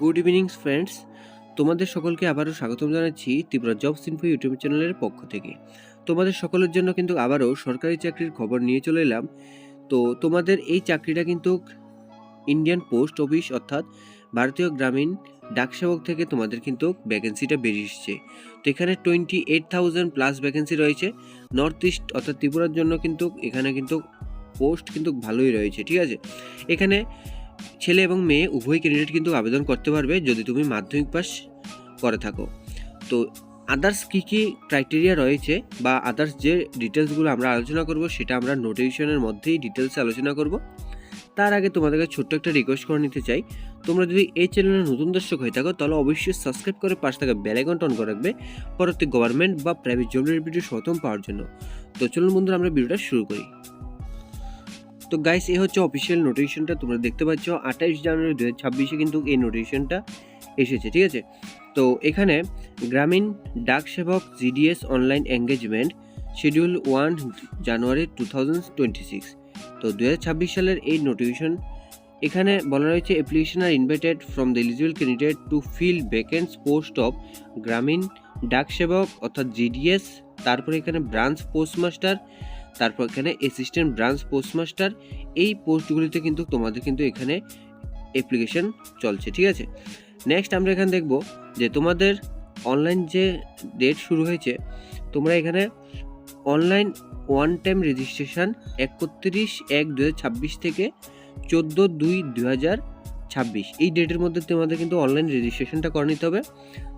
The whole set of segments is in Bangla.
গুড ইভিনিং ফ্রেন্ডস তোমাদের সকলকে আবারও স্বাগতম জানাচ্ছি ত্রিপুরা জবস ইনফো ইউটিউব চ্যানেলের পক্ষ থেকে। তোমাদের সকলের জন্য কিন্তু আবারও সরকারি চাকরির খবর নিয়ে চলে এলাম। তো তোমাদের এই চাকরিটা কিন্তু ইন্ডিয়ান পোস্ট অফিস অর্থাৎ ভারতীয় গ্রামীণ ডাকসেবক থেকে তোমাদের কিন্তু ভ্যাকেন্সিটা বেরিয়ে এসছে। তো এখানে twenty eight thousand plus vacancy রয়েছে। নর্থ ইস্ট অর্থাৎ ত্রিপুরার জন্য কিন্তু এখানে কিন্তু পোস্ট কিন্তু ভালোই রয়েছে, ঠিক আছে? এখানে ছেলে এবং মেয়ে, উভয় ক্যান্ডিডেট কিন্তু আবেদন করতে পারবে যদি তুমি মাধ্যমিক পাস করে থাকো। তো আদার্স কী কী ক্রাইটেরিয়া রয়েছে বা আদার্স যে ডিটেলসগুলো আমরা আলোচনা করব সেটা আমরা নোটিফিকেশনের মধ্যেই ডিটেলসে আলোচনা করব। তার আগে তোমাদেরকে ছোট্ট একটা রিকোয়েস্ট করে নিতে চাই। তোমরা যদি এই চ্যানেলে নতুন দর্শক হয়ে থাকো, তাহলে অবশ্যই সাবস্ক্রাইব করে পাশ থাকা বেলাইকনটা অন করে রাখবে পরবর্তী গভর্নমেন্ট বা প্রাইভেট জবের ভিডিও প্রথম পাওয়ার জন্য। তো চলুন বন্ধুরা, আমরা ভিডিওটা শুরু করি। তো গাইস এই হচ্ছে অফিসিয়াল নোটিফিকেশনটা তোমরা দেখতে পাচ্ছ, আঠাইশ জানুয়ারি দু ছাব্বিশে কিন্তু এই নোটিফিকেশনটা এসেছে, ঠিক আছে? তো এখানে Gramin Dak Sevak GDS online engagement schedule one January two thousand twenty six তো দু হাজার ছাব্বিশ সালের এই নোটিফিকেশন এখানে বলা রয়েছে application are invited from the eligible candidate to fill vacant post of Gramin Dak Sevak অর্থাৎ জিডিএস তারপরে এখানে ব্রাঞ্চ পোস্টমাস্টার তারপর এখানে অ্যাসিস্ট্যান্ট ব্রাঞ্চ পোস্টমাস্টার এই পোস্টগুলিতে কিন্তু তোমাদের কিন্তু এখানে অ্যাপ্লিকেশন চলছে, ঠিক আছে? নেক্সট আমরা এখানে দেখব যে তোমাদের অনলাইন যে ডেট শুরু হয়েছে, তোমরা এখানে অনলাইন ওয়ান টাইম রেজিস্ট্রেশন একত্রিশ এক দু থেকে চোদ্দ দুই দু ছাব্বিশ। এই ডেটের মধ্যে তোমাদের কিন্তু অনলাইন রেজিস্ট্রেশনটা করে নিতে হবে।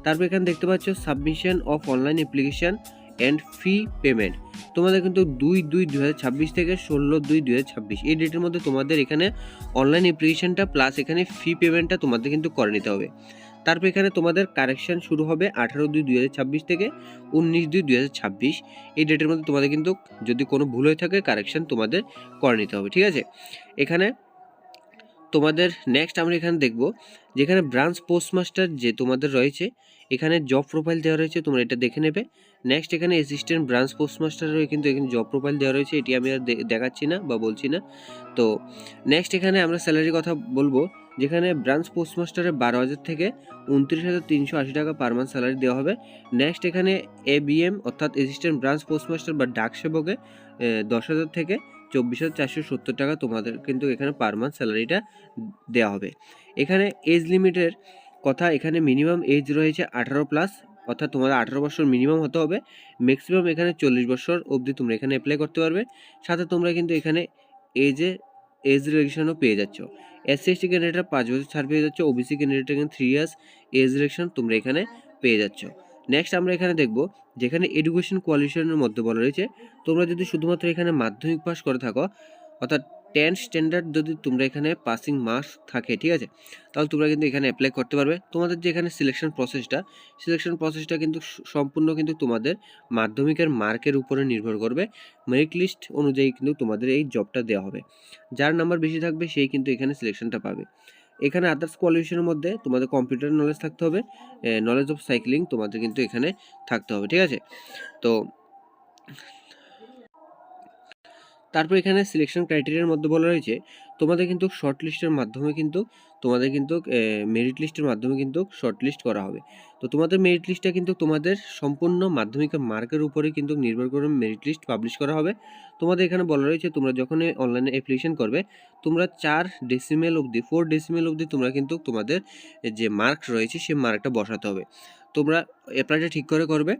তারপর এখানে দেখতে পাচ্ছ submission of online application and fee payment তোমাদের কিন্তু দুই দুই দু থেকে ষোলো দুই দু এই ডেটের মধ্যে তোমাদের এখানে অনলাইন অ্যাপ্লিকেশনটা প্লাস এখানে ফি পেমেন্টটা তোমাদের কিন্তু করে নিতে হবে। তারপর এখানে তোমাদের কারেকশন শুরু হবে আঠারো দুই দু থেকে উনিশ দুই ছাব্বিশ। এই ডেটের মধ্যে তোমাদের কিন্তু যদি কোনো ভুল হয়ে থাকে কারেকশন তোমাদের করে নিতে হবে, ঠিক আছে? এখানে তোমাদের নেক্সট আমরা এখানে দেখব যেখানে ব্রাঞ্চ পোস্টমাস্টার যে তোমাদের রয়েছে, এখানে জব প্রোফাইল দেওয়া রয়েছে, তোমরা এটা দেখে নেবে। নেক্সট এখানে অ্যাসিস্ট্যান্ট ব্রাঞ্চ পোস্টমাস্টারেরও কিন্তু এখানে জব প্রোফাইল দেওয়া রয়েছে। এটি আমি আর দেখাচ্ছি না বা বলছি না। তো নেক্সট এখানে আমরা স্যালারির কথা বলব, যেখানে ব্রাঞ্চ পোস্টমাস্টারে বারো হাজার থেকে উনত্রিশ হাজার তিনশো আশি টাকা পার মান্থ স্যালারি দেওয়া হবে। নেক্সট এখানে এ বিএম অর্থাৎ অ্যাসিস্ট্যান্ট ব্রাঞ্চ পোস্টমাস্টার বা ডাক সেবকে দশ হাজার থেকে চব্বিশ হাজার চারশো সত্তর টাকা তোমাদের কিন্তু এখানে পার মান্থ স্যালারিটা দেওয়া হবে। এখানে এজ লিমিটের কথা এখানে মিনিমাম এজ রয়েছে আঠারো প্লাস অর্থাৎ তোমাদের আঠারো বছর মিনিমাম হতে হবে। ম্যাক্সিমাম এখানে চল্লিশ বছর অবধি তোমরা এখানে অ্যাপ্লাই করতে পারবে। সাথে তোমরা কিন্তু এখানে এজে এজ রিলেকশনও পেয়ে যাচ্ছ। এসসি এসটি ক্যান্ডিডেটরা পাঁচ বছর ছাড় পেয়ে যাচ্ছ। ওবিসি ক্যান্ডিডেটরা এখানে থ্রি ইয়ার্স এজ রিলেকশন তোমরা এখানে পেয়ে যাচ্ছ। নেক্সট আমরা এখানে দেখব যেখানে এডুকেশন কোয়ালিফিকেশনের মধ্যে বলা রয়েছে। তোমরা যদি শুধুমাত্র এখানে মাধ্যমিক পাস করে থাকো, অর্থাৎ টেন স্ট্যান্ডার্ড যদি তোমরা এখানে পাসিং মার্কস থাকে, ঠিক আছে? তাহলে তোমরা কিন্তু এখানে অ্যাপ্লাই করতে পারবে। তোমাদের যে এখানে সিলেকশন প্রসেসটা সিলেকশন প্রসেসটা কিন্তু সম্পূর্ণ কিন্তু তোমাদের মাধ্যমিকের মার্কের উপরে নির্ভর করবে। মেরিট লিস্ট অনুযায়ী কিন্তু তোমাদের এই জবটা দেওয়া হবে। যার নাম্বার বেশি থাকবে, সেই কিন্তু এখানে সিলেকশনটা পাবে। এখানে আদার্স কোয়ালিফিকেশনের মধ্যে তোমাদের কম্পিউটার নলেজ থাকতে হবে নলেজ অফ সাইক্লিং তোমাদের কিন্তু এখানে থাকতে হবে, ঠিক আছে? তো তারপর এখানে সিলেকশন ক্রাইটেরিয়ার মধ্যে বলা রয়েছে তোমাদের কিন্তু শর্ট লিস্টের মাধ্যমে কিন্তু, তোমাদের কিন্তু মেরিট লিস্টের মাধ্যমে কিন্তু শর্ট লিস্ট করা হবে। তো তোমাদের মেরিট লিস্টটা কিন্তু তোমাদের সম্পূর্ণ মাধ্যমিকের মার্কের উপরে কিন্তু নির্ভর করে মেরিট লিস্ট পাবলিশ করা হবে। তোমাদের এখানে বলা রয়েছে, তোমরা যখন অনলাইনে অ্যাপ্লিকেশন করবে, তোমরা চার ডেসিমেল অবধি ফোর ডেসিমেল অবধি তোমরা কিন্তু তোমাদের যে মার্ক রয়েছে, সেই মার্কটা বসাতে হবে। তোমরা অ্যাপ্লাইটা ঠিক করে করবে।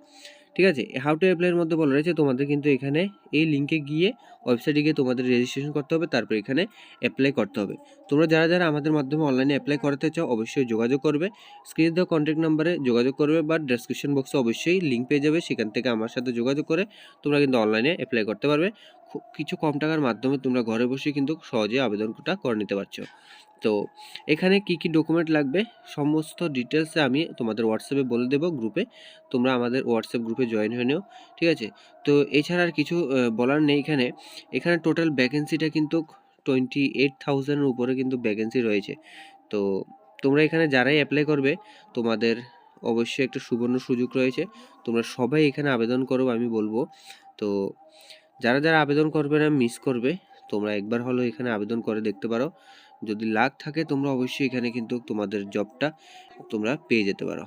ঠিক আছে? হাউ টু অ্যাপ্লাইয়ের মধ্যে বলা রয়েছে, তোমাদের কিন্তু এখানে এই লিঙ্কে গিয়ে ওয়েবসাইটে গিয়ে তোমাদের রেজিস্ট্রেশন করতে হবে, তারপর এখানে অ্যাপ্লাই করতে হবে। তোমরা যারা যারা আমাদের মাধ্যমে অনলাইনে অ্যাপ্লাই করতে চাও, অবশ্যই যোগাযোগ করবে। স্ক্রিনে দেওয়া কন্ট্যাক্ট নাম্বারে যোগাযোগ করবে বা ডেসক্রিপশন বক্সে অবশ্যই লিঙ্ক পেয়ে যাবে, সেখান থেকে আমার সাথে যোগাযোগ করে তোমরা কিন্তু অনলাইনে অ্যাপ্লাই করতে পারবে। কিছু কম টাকার মাধ্যমে তোমরা ঘরে বসে কিন্তু সহজে আবেদনটা করে নিতে পারছ। তো এখানে কি কি ডকুমেন্ট লাগবে? সমস্ত ডিটেলসে আমি তোমাদের হোয়াটসঅ্যাপে বলে দেবো গ্রুপে তোমরা আমাদের হোয়াটসঅ্যাপ গ্রুপে জয়েন হয়ে নিও, ঠিক আছে? তো এছাড়া আর কিছু বলার নেই এখানে। এখানে টোটাল ভ্যাকেন্সিটা কিন্তু টোয়েন্টি এইট থাউজেন্ডের উপরে কিন্তু ভ্যাকেন্সি রয়েছে। তো তোমরা এখানে যারাই অ্যাপ্লাই করবে, তোমাদের অবশ্যই একটা সুবর্ণ সুযোগ রয়েছে। তোমরা সবাই এখানে আবেদন করো, আমি বলব। তো যারা যারা আবেদন করবে না মিস করবে, তোমরা একবার হলো এখানে আবেদন করে দেখতে পারো। যদি লাগ থাকে, তোমরা অবশ্যই এখানে কিন্তু তোমাদের জবটা তোমরা পেয়ে যেতে পারো।